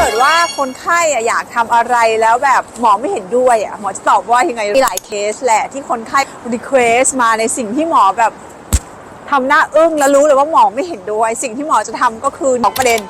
เกิดว่าคนไข้อยากทำอะไรแล้วแบบหมอไม่เห็นด้วยอะหมอจะตอบว่ายังไงมีหลายเคสแหละที่คนไข้รีเควสมาในสิ่งที่หมอแบบทำหน้าอึ้งแล้วรู้เลยว่าหมอไม่เห็นด้วย สิ่งที่หมอจะทำก็คือบอกประเด็น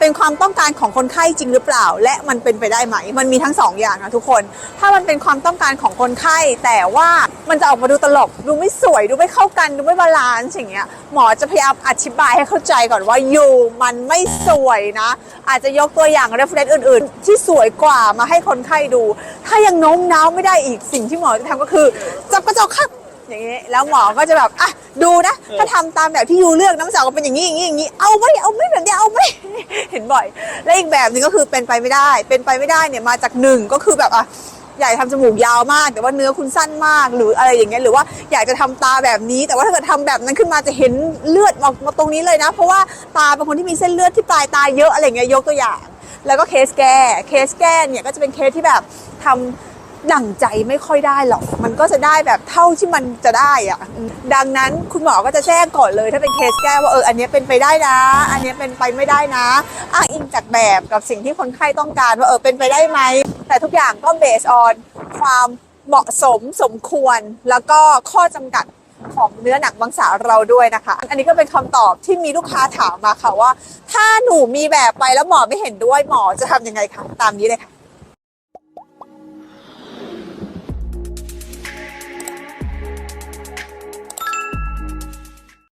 เป็นความต้องการของคนไข้จริงหรือเปล่า และมันเป็นไปได้ไหม มันมีทั้งสองอย่างนะทุกคน ถ้ามันเป็นความต้องการของคนไข้ แต่ว่ามันจะออกมาดูตลก ดูไม่สวย ดูไม่เข้ากัน ดูไม่บาลานซ์อย่างเงี้ย หมอจะพยายามอธิบายให้เข้าใจก่อนว่าอยู่มันไม่สวยนะ อาจจะยกตัวอย่าง reference อื่น ๆ ที่สวยกว่ามาให้คนไข้ดู ถ้ายังโน้มน้าวไม่ได้อีกสิ่งที่หมอจะทำก็คือจับกระจกครับ อย่างนี้แล้วหมอก็จะแบบอะดูนะ ถ้าทำตามแบบที่ยูเลือกน้ำสาวก็เป็นอย่างนี้อย่างนี้อย่างนี้เอาไม่เอาไม่แบบนี้เอาไม่เห็นบ่อย และอีกแบบหนึงก็คือเป็นไปไม่ได้ เป็นไปไม่ได้เนี่ยมาจากหนึ่งก็คือแบบอะอยากจะทำจมูกยาวมาก แต่ว่าเนื้อคุณสั้นมาก หรืออะไรอย่างเงี้ยหรือว่าอยากจะทำตาแบบนี้ แต่ว่าถ้าเกิดทำแบบนั้นขึ้นมาจะเห็นเลือดออกมาตรงนี้เลยนะ เพราะว่าตาเป็นคนที่มีเส้นเลือดที่ปลายตาเยอะอะไรอย่างเงี้ยยกตัวอย่าง แล้วก็เคสแก้เคสแก้เนี่ยก็จะเป็นเคสที่แบบทำ ดั่งใจไม่ค่อยได้หรอก มันก็จะได้แบบเท่าที่มันจะได้อะดังนั้นคุณหมอก็จะแจ้งก่อนเลย ถ้าเป็นเคสแก้ว่าเอออันนี้เป็นไปได้นะ อันนี้เป็นไปไม่ได้นะ อ้างอิงจากแบบกับสิ่งที่คนไข้ต้องการว่าเออเป็นไปได้ไหม แต่ทุกอย่างก็เบสออนความเหมาะสมสมควรแล้วก็ข้อจำกัดของเนื้อหนังมังสาเราด้วยนะคะ อันนี้ก็เป็นคำตอบที่มีลูกค้าถามมาค่ะว่า ถ้าหนูมีแบบไปแล้วหมอไม่เห็นด้วยหมอจะทำยังไงคะตามนี้เลยค่ะ